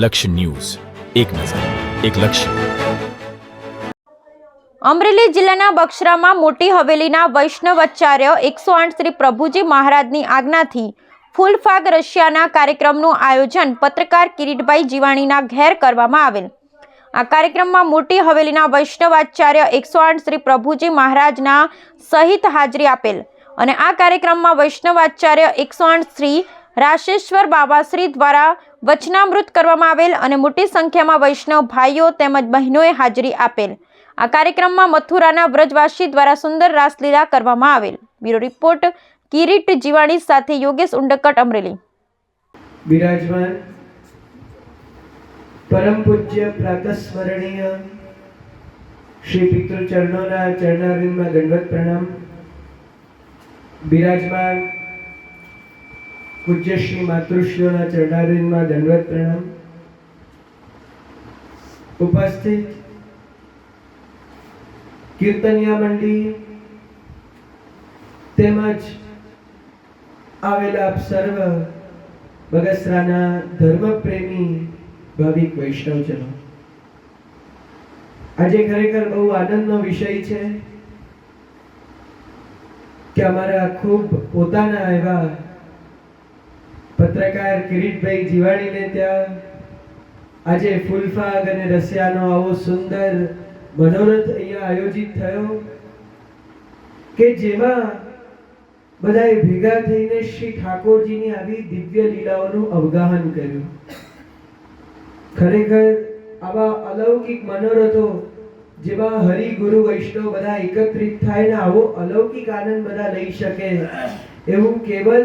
લક્ષ્ય ન્યૂઝ. એક નજર, એક લક્ષ્ય. અમરેલી જિલ્લાના બક્ષરામાં મોટી હવેલીના વૈષ્ણવાચાર્ય એકસો આઠ શ્રી પ્રભુજી મહારાજની આજ્ઞાથી ફૂલફાગ રશિયાના કાર્યક્રમનું આયોજન પત્રકાર કિરીટભાઈ જીવાણીના ઘેર કરવામાં આવેલ. આ કાર્યક્રમમાં મોટી હવેલીના વૈષ્ણવાચાર્ય એકસો આઠ શ્રી પ્રભુજી મહારાજના સહિત હાજરી આપેલ. અને આ કાર્યક્રમમાં વૈષ્ણવાચાર્ય એકસો આઠ શ્રી રાશેશ્વર બાબાશ્રી દ્વારા વચનામૃત કરવામાં આવેલ અને મોટી સંખ્યામાં વૈષ્ણવ ભાઈઓ તેમજ બહેનોએ હાજરી આપેલ. આ કાર્યક્રમમાં મથુરાના વ્રજવાસી દ્વારા સુંદર રાસલીલા કરવામાં આવેલ. બ્યુરો રિપોર્ટ, કિરીટ જીવાણી સાથે યોગેશ ઉંડકટ, અમરેલી. બિરાજમાન, પરમ પૂજ્ય પ્રાતસ્મરણીય શ્રી પિતૃ ચરણોના ચરણારવિંદમાં દંડવત પ્રણામ. બિરાજમાન પૂજ્ય શ્રી માતૃશ્રીઓના ચરણારીમાં દંડવત પ્રણામ. ઉપસ્થિત કીર્તનિયા મંડળી તેમજ આવેલા આપ સર્વ બગસરાના ધર્મપ્રેમી ભાવિક વૈષ્ણવજનો. આજે ખરેખર બહુ આનંદનો વિષય છે કે અમારા ખૂબ પોતાના એવા પત્રકાર કિરીટભાઈ જીવાણીને ત્યાં આજે ફૂલફાગ અને રસિયાનો આવો સુંદર મનોરથ અહીંયા આયોજિત થયો કે જેમાં બધાએ ભેગા થઈને શ્રી ઠાકોરજીની આવી દિવ્ય લીલાઓનું અવગાહન કર્યું. ખરેખર આવા અલૌકિક મનોરથો જેમાં હરિ ગુરુ વૈષ્ણવ બધા એકત્રિત થાય ને આવો અલૌકિક આનંદ બધા લઈ શકે, એવું કેવલ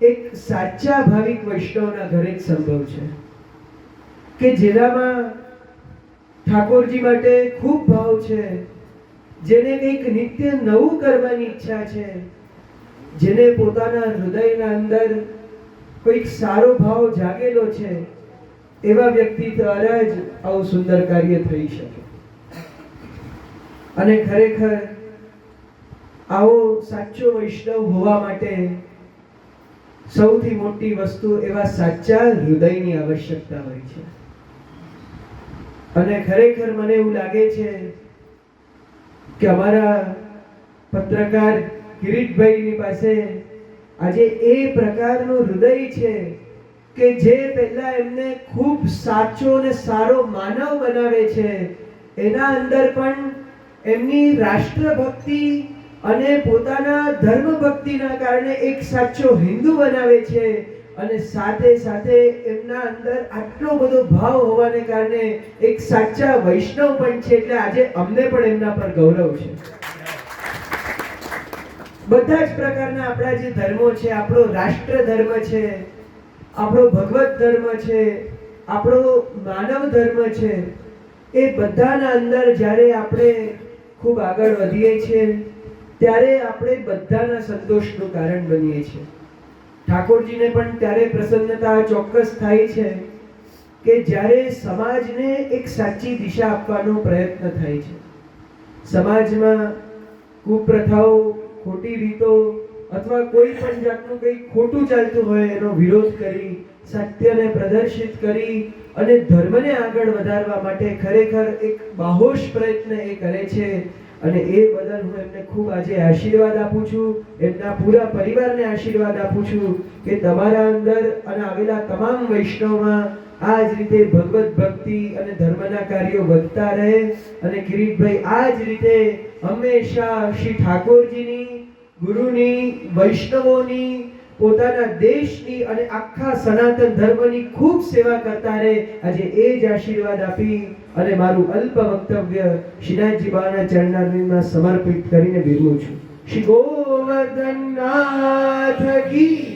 એક સાચા ભાવિક વૈષ્ણવના ઘરે જ સંભવ છે કે જેનામાં ઠાકોરજી માટે ખૂબ ભાવ છે, જેને કંઈક નિત્ય નવું કરવાની ઈચ્છા છે, જેને પોતાના હૃદયના અંદર કોઈક સારો ભાવ જાગેલો છે, એવા વ્યક્તિ દ્વારા જ આવું સુંદર કાર્ય થઈ શકે. અને ખરેખર આવો સાચો વૈષ્ણવ હોવા માટે સૌથી મોટી વસ્તુ એવા સાચા હૃદયની આવશ્યકતા હોય છે. અને ખરેખર મને એવું લાગે છે કે અમારા પત્રકાર કિરીટભાઈની પાસે આજે એ પ્રકારનું હૃદય છે કે જે પહેલા એમને ખૂબ સાચો અને સારો માનવ બનાવે છે. એના અંદર પણ એમની રાષ્ટ્રભક્તિ અને પોતાના ધર્મ ભક્તિના કારણે એક સાચો હિન્દુ બનાવે છે અને સાથે સાથે એમના અંદર આટલો બધો ભાવ હોવાને કારણે એક સાચા વૈષ્ણવ પણ છે એટલે આજે અમને પણ એમના પર ગૌરવ છે. બધા જ પ્રકારના આપણા જે ધર્મો છે, આપણો રાષ્ટ્ર ધર્મ છે, આપણો ભગવત ધર્મ છે, આપણો માનવ ધર્મ છે, એ બધાના અંદર જ્યારે આપણે ખૂબ આગળ વધીએ છીએ ત્યારે આપણે બધાના સંતોષનું કારણ બનીએ છીએ. ઠાકોરજીને પણ ત્યારે પ્રસન્નતા ચોક્કસ થાય છે કે જ્યારે સમાજને એક સાચી દિશા આપવાનો પ્રયત્ન થાય છે. સમાજમાં કુપ્રથાઓ, ખોટી રીતો અથવા કોઈ પણ જાતનું કંઈ ખોટું ચાલતું હોય એનો વિરોધ કરી, સત્યને પ્રદર્શિત કરી અને ધર્મને આગળ વધારવા માટે ખરેખર એક બાહોશ પ્રયત્ન એ કરે છે અને એ બદલ હું એમને ખૂબ આજે આશીર્વાદ આપું છું, એમના પૂરા પરિવારને આશીર્વાદ આપું છું કે તમારા અંદર અને આવેલા તમામ વૈષ્ણવમાં આ જ રીતે ભગવત ભક્તિ અને ધર્મના કાર્યો વધતા રહે અને કિરીટભાઈ, આ જ રીતે હંમેશા શ્રી ઠાકોરજીની, ગુરુની, વૈષ્ણવોની પોતાના દેશની અને આખા સનાતન ધર્મની ખૂબ સેવા કરતા રહે આજે એ જ આશીર્વાદ આપી અને મારું અલ્પ વક્તવ્ય શ્રીનાથજી બાના ચરણારવિંદમાં સમર્પિત કરીને વિરમું છું શ્રી ગોવર્ધનનાથ કી જય.